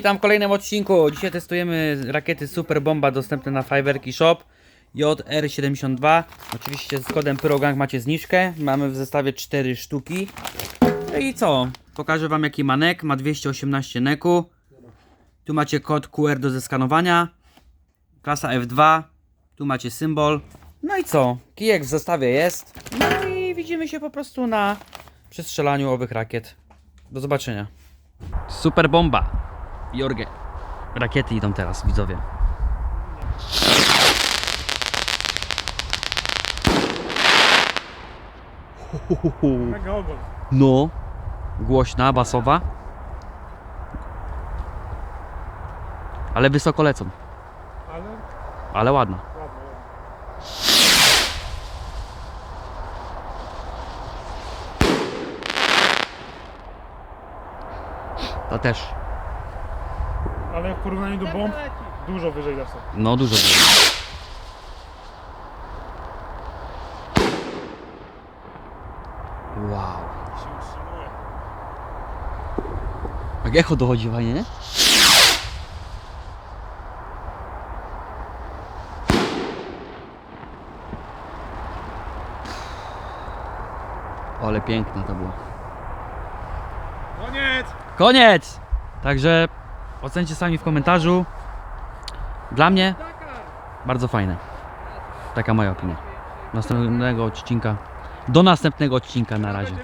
Witam w kolejnym odcinku. Dzisiaj testujemy rakiety Super Bomba dostępne na Fiverr Shop JR72. Oczywiście z kodem PyroGang macie zniżkę. Mamy w zestawie 4 sztuki. No i co? Pokażę wam jaki ma nek. Ma 218 neku. Tu macie kod QR do zeskanowania. Klasa F2. Tu macie symbol. No i co? Kijek w zestawie jest. No i widzimy się po prostu na przestrzelaniu owych rakiet. Do zobaczenia. Super bomba. Jorge. Rakiety idą teraz, widzowie. No. Głośna, basowa. Ale wysoko lecą. Ale Ale ładna. ładnie, też. Ale w porównaniu do bomb dużo wyżej lecą. No dużo było. Wow. Jak echo dochodzi fajnie, nie? Ale piękna to była. Koniec! Koniec! Także ocencie sami w komentarzu. Dla mnie bardzo fajne. Taka moja opinia. Następnego odcinka. Do następnego odcinka na razie.